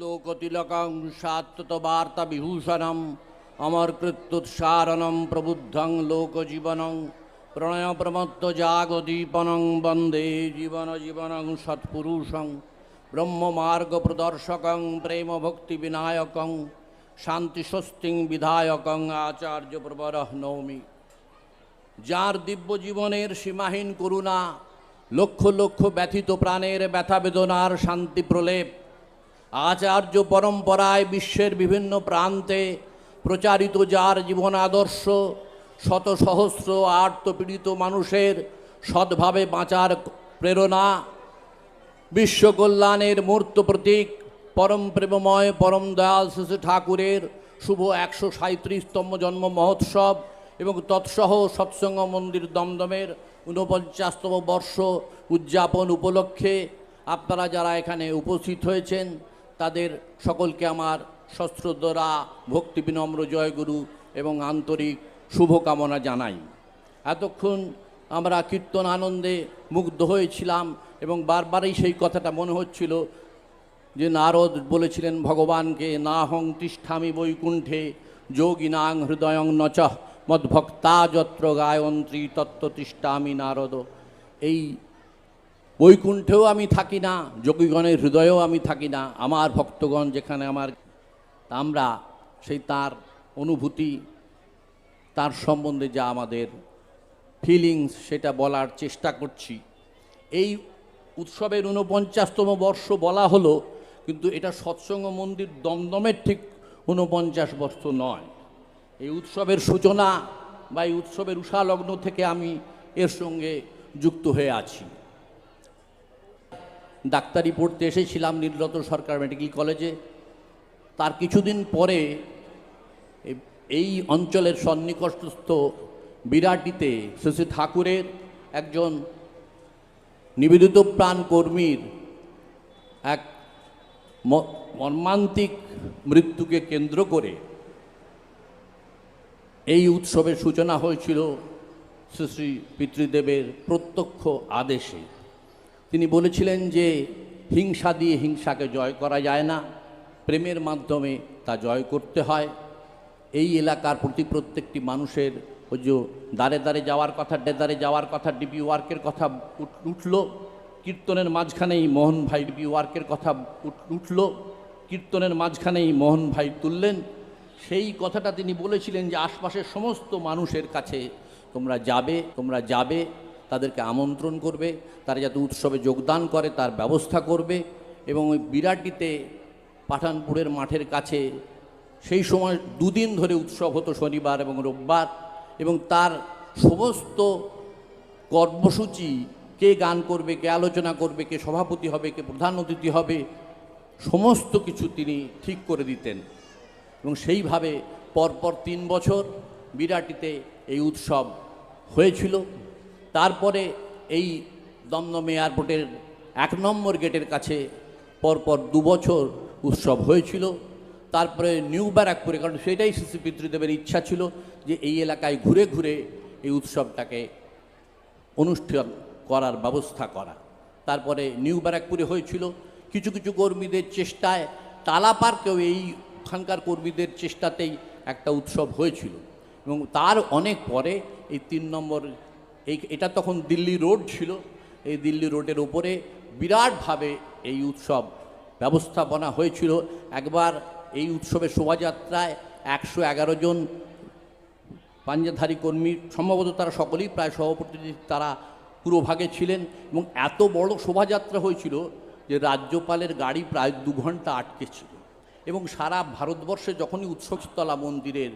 লোকতিলকং সাত্তবার্তা বিভূষণম অমরকৃত্যুৎসারণম প্রবুদ্ধং লোকজীবনং প্রণয় প্রমত্ত জাগদীপনং বন্দে জীবন জীবনং সৎপুরুষং ব্রহ্মমার্গ প্রদর্শকং প্রেম ভক্তি বিনায়কং শান্তি স্বস্তিং বিধায়কং আচার্য নৌমি যার দিব্য জীবনের সীমাহীন করুণা, লক্ষ লক্ষ ব্যথিত প্রাণের ব্যথা বেদনার শান্তি প্রলেপ আচার্য পরম্পরায় বিশ্বের বিভিন্ন প্রান্তে প্রচারিত যার জীবন আদর্শ, শত সহস্র আর্তপীড়িত মানুষের সৎভাবে বাঁচার প্রেরণা, বিশ্ব কল্যাণের মূর্ত প্রতীক, পরম প্রেমময় পরম দয়াল শিশু ঠাকুরের শুভ একশো সাঁত্রিশতম জন্ম মহোৎসব এবং তৎসহ সৎসঙ্গ মন্দির দমদমের ঊনপঞ্চাশতম বর্ষ উদযাপন উপলক্ষে আপনারা যারা এখানে উপস্থিত হয়েছেন তাদের সকলকে আমার সশ্রদ্ধরা ভক্তি বিনম্র জয়গুরু এবং আন্তরিক শুভকামনা জানাই। এতক্ষণ আমরা কীর্তন আনন্দে মুগ্ধ হয়েছিলাম এবং বারবারই সেই কথাটা মনে হচ্ছিল যে নারদ বলেছিলেন, ভগবানকে না হং তিষ্ঠামি বৈকুণ্ঠে যোগিনাং হৃদয়ং নচ, মদ্ভক্তা যত্র গায়ন্ত্রী তত্ত্ব তিষ্ঠামি নারদ। এই বৈকুণ্ঠেও আমি থাকি না, যোগীগণের হৃদয়েও আমি থাকি না। আমার ভক্তগণ যেখানে আমার আমরা সেই তার অনুভূতি, তার সম্বন্ধে যা আমাদের ফিলিংস সেটা বলার চেষ্টা করছি। এই উৎসবের ঊনপঞ্চাশতম বর্ষ বলা হলো, কিন্তু এটা সৎসঙ্গ মন্দির দমদমের ঠিক ঊনপঞ্চাশ বর্ষ নয়। এই উৎসবের সূচনা বা এই উৎসবের উষালগ্ন থেকে আমি এর সঙ্গে যুক্ত হয়ে আছি। ডাক্তারি পড়তে এসেছিলাম নীলরত সরকার মেডিকেল কলেজে। তার কিছুদিন পরে এই অঞ্চলের সন্নিকটস্থ বিরাটিতে শ্রী ঠাকুরের একজন নিবেদিত প্রাণ কর্মীর এক মর্মান্তিক মৃত্যুকে কেন্দ্র করে এই উৎসবের সূচনা হয়েছিল শ্রী শ্রী পিতৃদেবের প্রত্যক্ষ আদেশে। তিনি বলেছিলেন যে হিংসা দিয়ে হিংসাকে জয় করা যায় না, প্রেমের মাধ্যমে তা জয় করতে হয়। এই এলাকার প্রতি প্রত্যেকটি মানুষের ওই যে দাঁড়ে দাঁড়ে যাওয়ার কথা ডেদারে যাওয়ার কথা ডিপি ওয়ার্কের কথা উঠ- উঠল। কীর্তনের মাঝখানেই মোহন ভাই ডিপি ওয়ার্কের কথা উঠ- উঠল। কীর্তনের মাঝখানেই মোহন ভাই তুললেন। সেই কথাটা তিনি বলেছিলেন যে আশপাশের সমস্ত মানুষের কাছে তোমরা যাবে তোমরা যাবে। তাদেরকে আমন্ত্রণ করবে, তারা যাতে উৎসবে যোগদান করে, তার ব্যবস্থা করবে এবং ওই বিরাটিতে পাঠানপুরের মাঠের কাছে সেই সময় দুদিন ধরে উৎসব হতো শনিবার এবং রোববার এবং তার সমস্ত কর্মসূচি কে গান করবে, কে আলোচনা করবে, কে সভাপতি হবে, কে প্রধান অতিথি হবে, সমস্ত কিছু তিনি ঠিক করে দিতেন। এবং সেইভাবে পরপর তিন বছর বিরাটিতে এই উৎসব হয়েছিল। তারপরে এই দমদম এয়ারপোর্টের এক নম্বর গেটের কাছে পরপর দু বছর উৎসব হয়েছিল। তারপরে নিউ ব্যারাকপুরে, কারণ সেটাই শিশু পিতৃদেবের ইচ্ছা ছিল যে এই এলাকায় ঘুরে ঘুরে এই উৎসবটাকে অনুষ্ঠান করার ব্যবস্থা করা। তারপরে নিউ ব্যারাকপুরে হয়েছিল। কিছু কিছু কর্মীদের চেষ্টায় টালা পার্কেও এইখানকার কর্মীদের চেষ্টাতেই একটা উৎসব হয়েছিল। এবং তার অনেক পরে এই তিন নম্বর এই এটা তখন দিল্লি রোড ছিল। এই দিল্লি রোডের ওপরে বিরাটভাবে এই উৎসব ব্যবস্থাপনা হয়েছিল। একবার এই উৎসবের শোভাযাত্রায় একশো এগারো জন পাঞ্জাধারী কর্মী, সম্ভবত তারা সকলেই প্রায় সভাপতি তারা পুরোভাগে ছিলেন এবং এত বড় শোভাযাত্রা হয়েছিল যে রাজ্যপালের গাড়ি প্রায় দু ঘণ্টা আটকে ছিল। এবং সারা ভারতবর্ষে যখনই উৎসবস্থলা মন্দিরের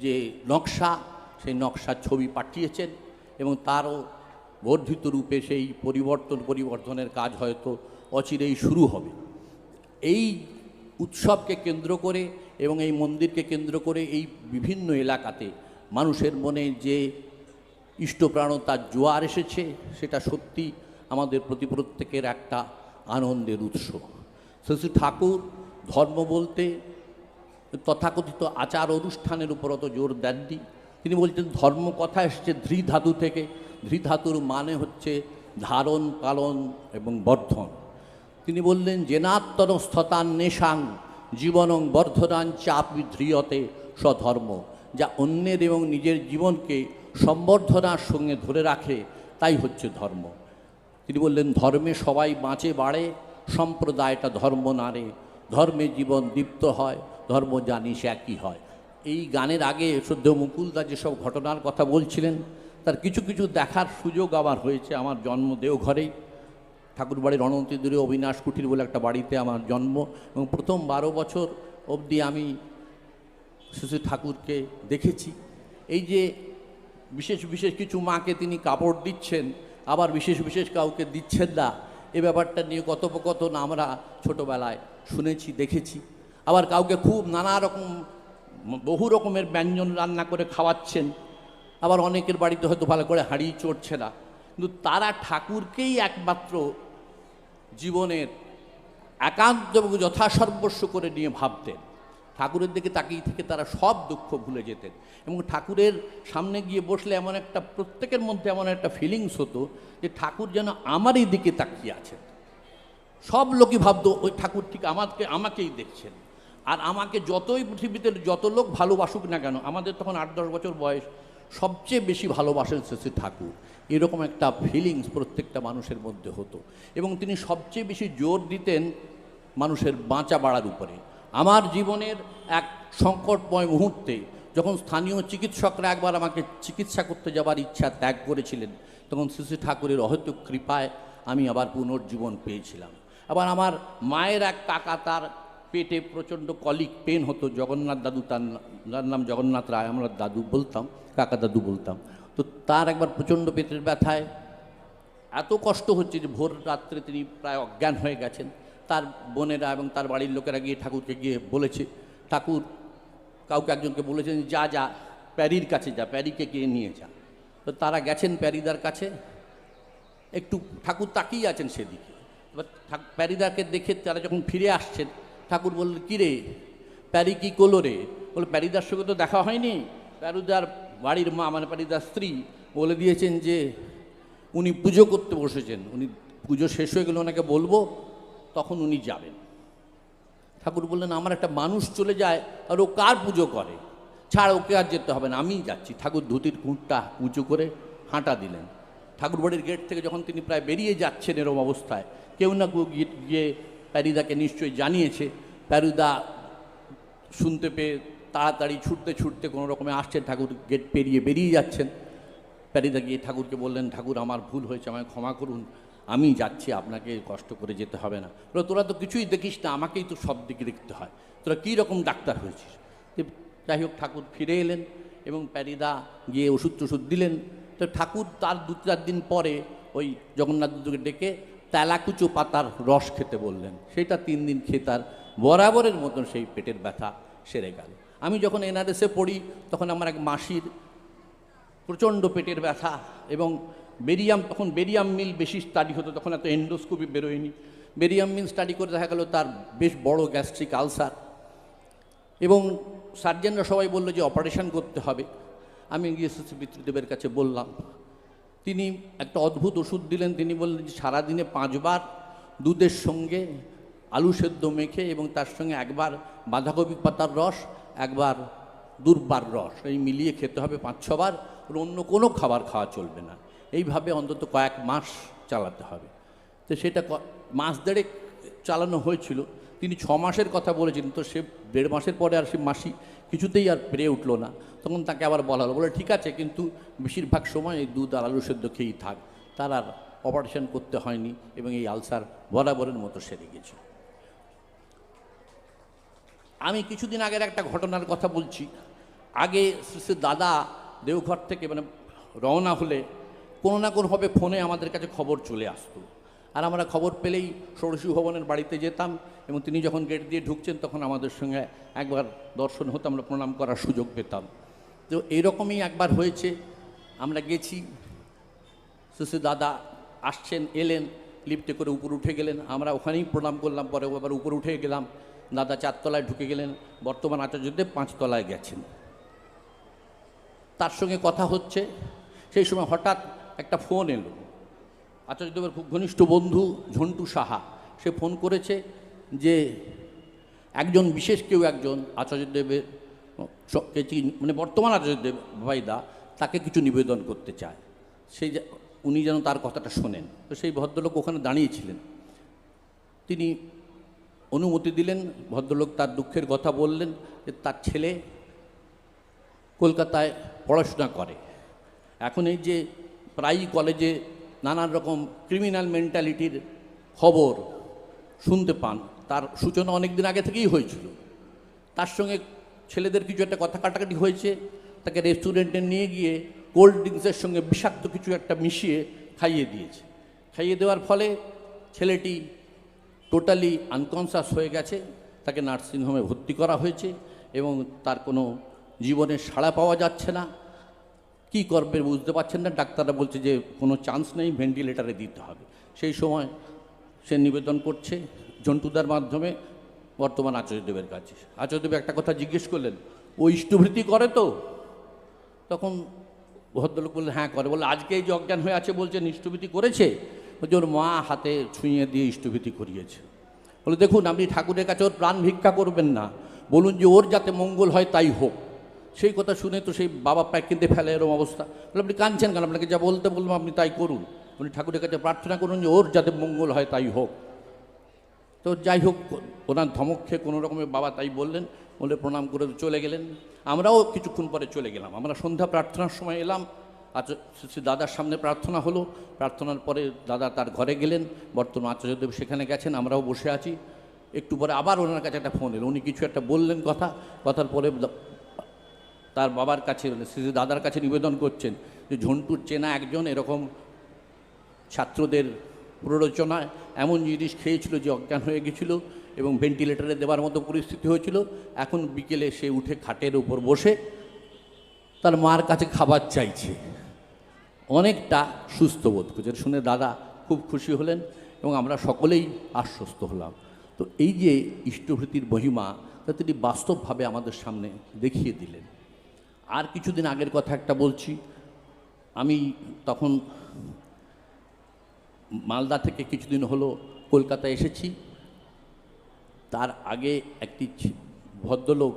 যে নকশা, সেই নকশার ছবি পাঠিয়েছেন এবং তারও বর্ধিত রূপে সেই পরিবর্তন পরিবর্তনের কাজ হয়তো অচিরেই শুরু হবে। এই উৎসবকে কেন্দ্র করে এবং এই মন্দিরকে কেন্দ্র করে এই বিভিন্ন এলাকাতে মানুষের মনে যে ইষ্টপ্রাণতার জোয়ার এসেছে, সেটা সত্যি আমাদের প্রতি প্রত্যেকের একটা আনন্দের উৎস। শ্রী ঠাকুর ধর্ম বলতে তথাকথিত আচার অনুষ্ঠানের উপর অত জোর দেননি। তিনি বলছেন, ধর্ম কথা এসছে ধৃধাতু থেকে। ধৃধাতুর মানে হচ্ছে ধারণ, পালন এবং বর্ধন। তিনি বললেন জেনাত্তরস্থতান নেশাং জীবনং বর্ধনান চাপ ধ্রিয়তে স্বধর্ম, যা অন্যের এবং নিজের জীবনকে সম্বর্ধনার সঙ্গে ধরে রাখে, তাই হচ্ছে ধর্ম। তিনি বললেন, ধর্মে সবাই বাঁচে বাড়ে, সম্প্রদায়টা ধর্ম নারে ধর্মে জীবন দীপ্ত হয়, ধর্ম জানিস একই হয়। এই গানের আগে সদ্য মুকুলদা যেসব ঘটনার কথা বলছিলেন, তার কিছু কিছু দেখার সুযোগ আমার হয়েছে আমার জন্ম দেওঘরেই ঠাকুরবাড়ির অনন্ত দূরে অবিনাশ কুটির বলে একটা বাড়িতে আমার জন্ম এবং প্রথম বারো বছর অবধি আমি শিশু ঠাকুরকে দেখেছি। এই যে বিশেষ বিশেষ কিছু মাকে তিনি কাপড় দিচ্ছেন, আবার বিশেষ বিশেষ কাউকে দিচ্ছেন না, এ ব্যাপারটা নিয়ে কথোপকথন আমরা ছোটোবেলায় শুনেছি, দেখেছি। আবার কাউকে খুব নানা রকম বহু রকমের ব্যঞ্জন রান্না করে খাওয়াচ্ছেন। আবার অনেকের বাড়িতে হয়তো ভালো করে হাঁড়ি চড়ছে না। কিন্তু তারা ঠাকুরকেই একমাত্র জীবনের একান্ত এবং যথাসর্বস্ব করে নিয়ে ভাবতেন। ঠাকুরের দিকে তাকিয়ে থেকে তারা সব দুঃখ ভুলে যেতেন এবং ঠাকুরের সামনে গিয়ে বসলে এমন একটা, প্রত্যেকের মধ্যে এমন একটা ফিলিংস হতো যে ঠাকুর যেন আমারই দিকে তাকিয়ে আছেন। সব লোকই ভাবতো, ওই ঠাকুর ঠিক আমাকে, আমাকেই দেখছেন। আর আমাকে যতই পৃথিবীতে যত লোক ভালোবাসুক না কেন, আমাদের তখন আট দশ বছর বয়স, সবচেয়ে বেশি ভালোবাসেন শেষে ঠাকুর। এরকম একটা ফিলিংস প্রত্যেকটা মানুষের মধ্যে হতো। এবং তিনি সবচেয়ে বেশি জোর দিতেন মানুষের বাঁচা বাড়ার উপরে। আমার জীবনের এক সংকটময় মুহূর্তে যখন স্থানীয় চিকিৎসকরা একবার আমাকে চিকিৎসা করতে যাবার ইচ্ছা ত্যাগ করেছিলেন, তখন শ্রী ঠাকুরের অহৈতুক কৃপায় আমি আবার পুনর্জীবন পেয়েছিলাম। আবার আমার মায়ের এক কাকা তার পেটে প্রচণ্ড কলিক পেন হতো, জগন্নাথ দাদু তার তার নাম জগন্নাথ রায়, আমরা দাদু বলতাম, কাকা দাদু বলতাম। তো তার একবার প্রচণ্ড পেটের ব্যথায়, এত কষ্ট হচ্ছে যে ভোর রাত্রে তিনি প্রায় অজ্ঞান হয়ে গেছেন। তার বোনেরা এবং তার বাড়ির লোকেরা গিয়ে ঠাকুরকে গিয়ে বলেছে, ঠাকুর, কাউকে একজনকে বলেছেন যা যা প্যারির কাছে যা, প্যারিকে গিয়ে নিয়ে যা। তো তারা গেছেন প্যারিদার কাছে, একটু ঠাকুর তাকিয়ে আছেন সেদিকে। এবার প্যারিদাকে দেখে তারা যখন ফিরে আসছেন ঠাকুর বললেন কিরে প্যারি কি করল রে? বলে, প্যারিদার সঙ্গে তো দেখা হয়নি। প্যারুদার বাড়ির মা মানে প্যারিদার স্ত্রী বলে দিয়েছেন যে, উনি পুজো করতে বসেছেন। উনি পুজো শেষ হয়ে গেলে ওনাকে বলব, তখন উনি যাবেন। ঠাকুর বললেন, আমার একটা মানুষ চলে যায় আর ও কার পুজো করে? ছাড়, ওকে আর যেতে হবে না, আমিই যাচ্ছি। ঠাকুর ধুতির কুঁটটা উঁচু করে হাঁটা দিলেন। ঠাকুর বাড়ির গেট থেকে যখন তিনি প্রায় বেরিয়ে যাচ্ছেন এরম অবস্থায়, কেউ না কেউ গিয়ে প্যারিদাকে নিশ্চয়ই জানিয়েছে। প্যারিদা শুনতে পেয়ে তাড়াতাড়ি ছুটতে ছুটতে কোনো রকমে আসছেন, ঠাকুর গেট পেরিয়ে বেরিয়ে যাচ্ছেন। প্যারিদা গিয়ে ঠাকুরকে বললেন, ঠাকুর, আমার ভুল হয়েছে, আমায় ক্ষমা করুন। আমি যাচ্ছি, আপনাকে কষ্ট করে যেতে হবে না। তোরা তো কিছুই দেখিস না, আমাকেই তো সব দিকে দেখতে হয়। তোরা কী রকম ডাক্তার হয়েছিস? যাই হোক, ঠাকুর ফিরে এলেন এবং প্যারিদা গিয়ে ওষুধ টষুধ দিলেন। তো ঠাকুর তার দু চার দিন পরে ওই জগন্নাথ দুকে ডেকে তেলাকুচো পাতার রস খেতে বললেন। সেটা তিন দিন খেয়ে তার বরাবরের মতন সেই পেটের ব্যথা সেরে গেল। আমি যখন এনআরএসে পড়ি, তখন আমার এক মাসির প্রচণ্ড পেটের ব্যথা এবং বেরিয়াম, তখন বেরিয়াম মিল বেশি স্টাডি হতো, তখন এত এন্ডোস্কোপি বেরোয়নি। বেরিয়াম মিল স্টাডি করে দেখা গেল তার বেশ বড় গ্যাস্ট্রিক আলসার এবং সার্জেনরা সবাই বলল যে অপারেশন করতে হবে। আমি গিয়ে পিতৃদেবের কাছে বললাম তিনি একটা অদ্ভুত ওষুধ দিলেন, তিনি বললেন যে সারাদিনে পাঁচবার দুধের সঙ্গে আলু সেদ্ধ মেখে এবং তার সঙ্গে একবার বাঁধাকপি পাতার রস, একবার দুর্বার রস, এই মিলিয়ে খেতে হবে পাঁচ ছবার অন্য কোনো খাবার খাওয়া চলবে না। এইভাবে অন্তত কয়েক মাস চালাতে হবে। তো সেটা মাস দেড়েক চালানো হয়েছিল। তিনি ছ মাসের কথা বলেছিলেন, তো সে দেড় মাসের পরে আর সে মাসি কিছুতেই আর পেরে উঠল না। তখন তাকে আবার বলা হলো, বলে, ঠিক আছে, কিন্তু বেশিরভাগ সময় এই দুধ আর আলু সেদ্ধ খেয়েই থাক। তার আর অপারেশন করতে হয়নি এবং এই আলসার বরাবরের মতো সেরে গেছে। আমি কিছুদিন আগের একটা ঘটনার কথা বলছি। আগে শ্রী দাদা দেওঘর থেকে মানে রওনা হলে কোনো না কোনোভাবে ফোনে আমাদের কাছে খবর চলে আসতো। আর আমরা খবর পেলেই ষোড়শী ভবনের বাড়িতে যেতাম এবং তিনি যখন গেট দিয়ে ঢুকছেন তখন আমাদের সঙ্গে একবার দর্শন হতো আমরা প্রণাম করার সুযোগ পেতাম। তো এরকমই একবার হয়েছে। আমরা গেছি শ্রী দাদা আসছেন, এলেন, লিফটে করে উপর উঠে গেলেন। আমরা ওখানেই প্রণাম করলাম, পরে আবার উপর উঠে গেলাম। দাদা চারতলায় ঢুকে গেলেন, বর্তমান আচার্যদেব পাঁচতলায় গেছেন। তার সঙ্গে কথা হচ্ছে। সেই সময় হঠাৎ একটা ফোন এলো। আচার্যদেবের খুব ঘনিষ্ঠ বন্ধু ঝন্টু সাহা, সে ফোন করেছে যে একজন, বিশেষ কেউ একজন আচার্যদেবের মানে বর্তমান আচার্যদেব ভাইদা তাকে কিছু নিবেদন করতে চায়। সেই উনি যেন তার কথাটা শোনেন। তো সেই ভদ্রলোক ওখানে দাঁড়িয়েছিলেন। তিনি অনুমতি দিলেন, ভদ্রলোক তার দুঃখের কথা বললেন যে তার ছেলে কলকাতায় পড়াশোনা করে। এখন এই যে প্রায়ই কলেজে নানান রকম ক্রিমিনাল মেন্টালিটির খবর শুনতে পান। তার সূচনা অনেক দিন আগে থেকেই হয়েছিল। তার সঙ্গে ছেলেদের কিছু একটা কথা কাটাকাটি হয়েছে। তাকে রেস্টুরেন্টে নিয়ে গিয়ে কোল্ড ড্রিঙ্কসের সঙ্গে বিষাক্ত কিছু একটা মিশিয়ে খাইয়ে দিয়েছে। খাইয়ে দেওয়ার ফলে ছেলেটি টোটালি আনকনসাস হয়ে গেছে। তাকে নার্সিংহোমে ভর্তি করা হয়েছে এবং তার কোনো জীবনে সাড়া পাওয়া যাচ্ছে না। কি করবে বুঝতে পারছেন না। ডাক্তাররা বলছে যে কোনো চান্স নেই, ভেন্টিলেটারে দিতে হবে। সেই সময় সে নিবেদন করছে জন্টুদার মাধ্যমে, বর্তমান আচার্যদেবের কাছে। আচার্যদেব একটা কথা জিজ্ঞেস করলেন, ও ইষ্টভৃতি করে তো? তখন ভদ্রলোক বললেন হ্যাঁ করে। বলে আজকে এই যে অজ্ঞান হয়ে আছে বলছেন, ইষ্টভীতি করেছে? বলছে, ওর মা হাতে ছুঁয়ে দিয়ে ইষ্টভীতি করিয়েছে। বলে, দেখুন, আপনি ঠাকুরের কাছে ওর প্রাণ ভিক্ষা করবেন না। বলুন যে ওর যাতে মঙ্গল হয়, তাই হোক। সেই কথা শুনে তো সেই বাবা প্যাক কিনতে ফেলে এরকম অবস্থা। বলে আপনি কাঁদছেন কেন? আপনাকে যা বলতে বললাম, আপনি তাই করুন। উনি ঠাকুরের কাছে প্রার্থনা করুন যে, ওর যাতে মঙ্গল হয়, তাই হোক। তো যাই হোক, ওনার ধমক খেয়ে কোনো রকমের বাবা তাই বললেন, বলে প্রণাম করে চলে গেলেন। আমরাও কিছুক্ষণ পরে চলে গেলাম। আমরা সন্ধ্যা প্রার্থনার সময় এলাম। আচার্য শ্রী দাদার সামনে প্রার্থনা হলো। প্রার্থনার পরে দাদা তার ঘরে গেলেন। বর্তমান আচার্যদেব সেখানে গেছেন, আমরাও বসে আছি। একটু পরে আবার ওনার কাছে একটা ফোন এলো। উনি কিছু একটা বললেন কথা। কথার পরে তার বাবার কাছে শ্রী দাদার কাছে নিবেদন করছেন যে ঝন্টুর চেনা একজন এরকম ছাত্রদের প্ররোচনায় এমন জিনিস খেয়েছিল যে অজ্ঞান হয়ে গেছিল এবং ভেন্টিলেটরে দেওয়ার মতো পরিস্থিতি হয়েছিল। এখন বিকেলে সে উঠে খাটের উপর বসে তার মার কাছে খাবার চাইছে। অনেকটা সুস্থ বোধ করছে। শুনে দাদা খুব খুশি হলেন এবং আমরা সকলেই আশ্বস্ত হলাম। তো এই যে ইষ্টভৃতির মহিমা, তা তিনি বাস্তবভাবে আমাদের সামনে দেখিয়ে দিলেন। আর কিছুদিন আগের কথা একটা বলছি। আমি তখন মালদা থেকে কিছুদিন হলো কলকাতায় এসেছি। তার আগে একটি ভদ্রলোক,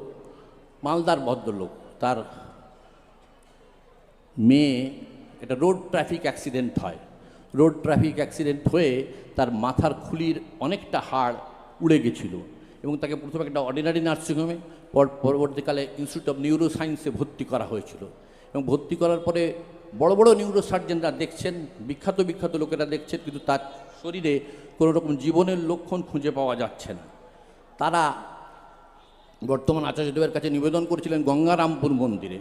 মালদার ভদ্রলোক, তার মেয়ে এটা রোড ট্রাফিক অ্যাক্সিডেন্ট হয়। রোড ট্রাফিক অ্যাক্সিডেন্ট হয়ে তার মাথার খুলির অনেকটা হাড় উড়ে গেছিল। এবং তাকে প্রথমে একটা অর্ডিনারি নার্সিংহোমে পর- পরবর্তীকালে ইনস্টিটিউট অফ নিউরো সায়েন্সে ভর্তি করা হয়েছিল। এবং ভর্তি করার পরে বড় বড় নিউরো সার্জনরা দেখছেন, বিখ্যাত বিখ্যাত লোকেরা দেখছেন, কিন্তু তার শরীরে কোনো রকম জীবনের লক্ষণ খুঁজে পাওয়া যাচ্ছে না। তারা বর্তমান আচার্যদেবের কাছে নিবেদন করেছিলেন গঙ্গারামপুর মন্দিরে।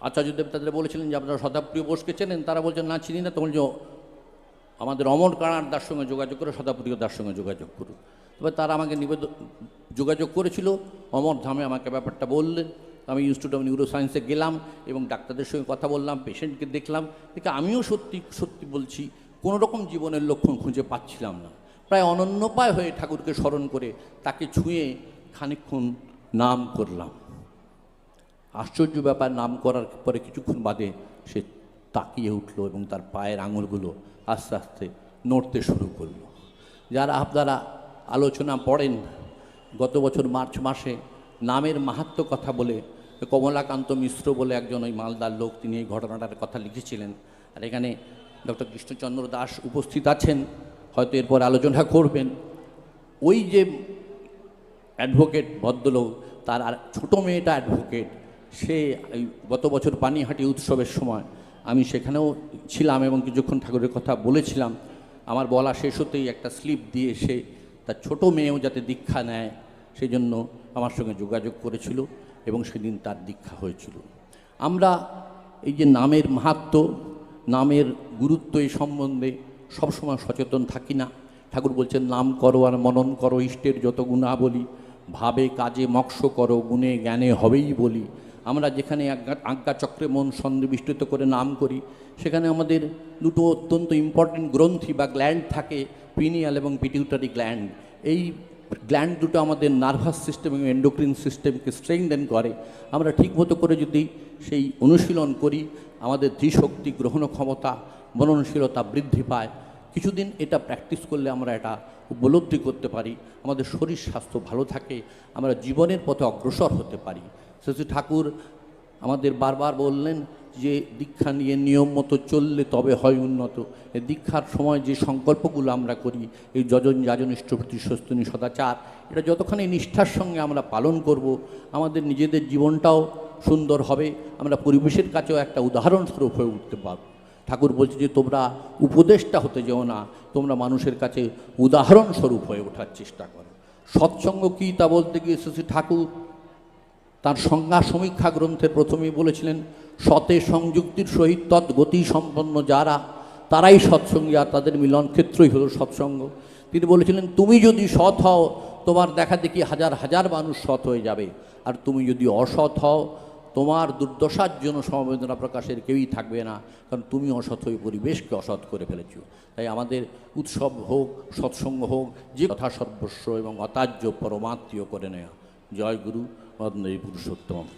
আচার্যদেব তাদের বলেছিলেন যে, আপনারা শতাপ্রিয় বোসকে চেনেন? তারা বলছেন, না, চিনি না। তখন আমাদের অমর কানার দার সঙ্গে যোগাযোগ করে শতাপ্রিয় দার সঙ্গে যোগাযোগ করুন তবে তারা আমাকে নিবেদন যোগাযোগ করেছিল। অমর ধামে আমাকে ব্যাপারটা বললেন। আমি ইনস্টিটিউট অফ নিউরো সায়েন্সে গেলাম এবং ডাক্তারদের সঙ্গে কথা বললাম পেশেন্টকে দেখলাম। দেখে আমিও সত্যি সত্যি বলছি কোনো রকম জীবনের লক্ষণ খুঁজে পাচ্ছিলাম না। প্রায় অনন্যপায় হয়ে ঠাকুরকে স্মরণ করে তাকে ছুঁয়ে খানিকক্ষণ নাম করলাম। আশ্চর্য ব্যাপার, নাম করার পরে কিছুক্ষণ বাদে সে তাকিয়ে উঠল এবং তার পায়ের আঙুলগুলো আস্তে আস্তে নড়তে শুরু করল। যারা আপনারা আলোচনা পড়েন গত বছর মার্চ মাসে নামের মাহাত্ম কথা বলে কমলাকান্ত মিশ্র বলে একজন ওই মালদার লোক তিনি এই ঘটনাটার কথা লিখেছিলেন। আর এখানে ডক্টর কৃষ্ণচন্দ্র দাস উপস্থিত আছেন, হয়তো এরপর আলোচনা করবেন। ওই যে অ্যাডভোকেট ভদ্রলোক, তার আর ছোটো মেয়েটা অ্যাডভোকেট, সে গত বছর পানিহাটি উৎসবের সময় আমি সেখানেও ছিলাম এবং কিছুক্ষণ ঠাকুরের কথা বলেছিলাম। আমার বলা শেষ হতেই একটা স্লিপ দিয়ে সে তার ছোট মেয়েও যাতে দীক্ষা নেয়, সেই জন্য আমার সঙ্গে যোগাযোগ করেছিল এবং সেদিন তার দীক্ষা হয়েছিল। আমরা এই যে নামের মাহাত্ম, নামের গুরুত্ব এই সম্বন্ধে সবসময় সচেতন থাকি না। ঠাকুর বলছেন, নাম করো আর মনন করো, ইষ্টের যত গুণাবলী, ভাবে কাজে মক্ষ করো, গুণে জ্ঞানে হবেই বলি। আমরা যেখানে আজ্ঞা- আজ্ঞাচক্রে মন সন্নিবিষ্ট করে নাম করি, সেখানে আমাদের দুটো অত্যন্ত ইম্পর্টেন্ট গ্রন্থি বা গ্ল্যান্ড থাকে পিনিয়াল এবং পিটিউটারি গ্ল্যান্ড এই গ্ল্যান্ড দুটো আমাদের নার্ভাস সিস্টেম এবং এন্ডোক্রিন সিস্টেমকে স্ট্রেংদেন করে। আমরা ঠিকমতো করে যদি সেই অনুশীলন করি, আমাদের ধীশক্তি গ্রহণ ক্ষমতা মননশীলতা বৃদ্ধি পায়। কিছুদিন এটা প্র্যাকটিস করলে আমরা এটা উপলব্ধি করতে পারি। আমাদের শরীর স্বাস্থ্য ভালো থাকে। আমরা জীবনের পথে অগ্রসর হতে পারি। শ্রী ঠাকুর আমাদের বারবার বললেন যে দীক্ষা নিয়ে নিয়ম মতো চললে তবে হয় উন্নত। এই দীক্ষার সময় যে সংকল্পগুলো আমরা করি, এই যজন যাজন ইষ্টভূতি স্বস্তিনী সদাচার, এটা যতখানি নিষ্ঠার সঙ্গে আমরা পালন করব, আমাদের নিজেদের জীবনটাও সুন্দর হবে, আমরা পরিবেশের কাছেও একটা উদাহরণস্বরূপ হয়ে উঠতে পারব। ঠাকুর বলছে যে, তোমরা উপদেশটা হতে যেও না, তোমরা মানুষের কাছে উদাহরণস্বরূপ হয়ে ওঠার চেষ্টা করো। সৎসঙ্গ কী তা বলতে গিয়ে শ্রী ঠাকুর তার সংজ্ঞা সমীক্ষা গ্রন্থের প্রথমেই বলেছিলেন, সতে সংযুক্তির সহিত তৎগতি সম্পন্ন যারা, তারাই সৎসঙ্গী আর তাদের মিলন ক্ষেত্রই হলো সৎসঙ্গ। তিনি বলেছিলেন, তুমি যদি সৎ হও, তোমার দেখা দেখি হাজার হাজার মানুষ সৎ হয়ে যাবে। আর তুমি যদি অসৎ হও, তোমার দুর্দশার জন্য সমবেদনা প্রকাশের কেউই থাকবে না, কারণ তুমি অসৎ হয়ে পরিবেশকে অসৎ করে ফেলেছো। তাই আমাদের উৎসব হোক, সৎসঙ্গ হোক, যে কথা সর্বস্ব এবং অতার্য পরমাত্মীয় করে নেয়া। জয় গুরু। மதுரை புருஷோத்தமம்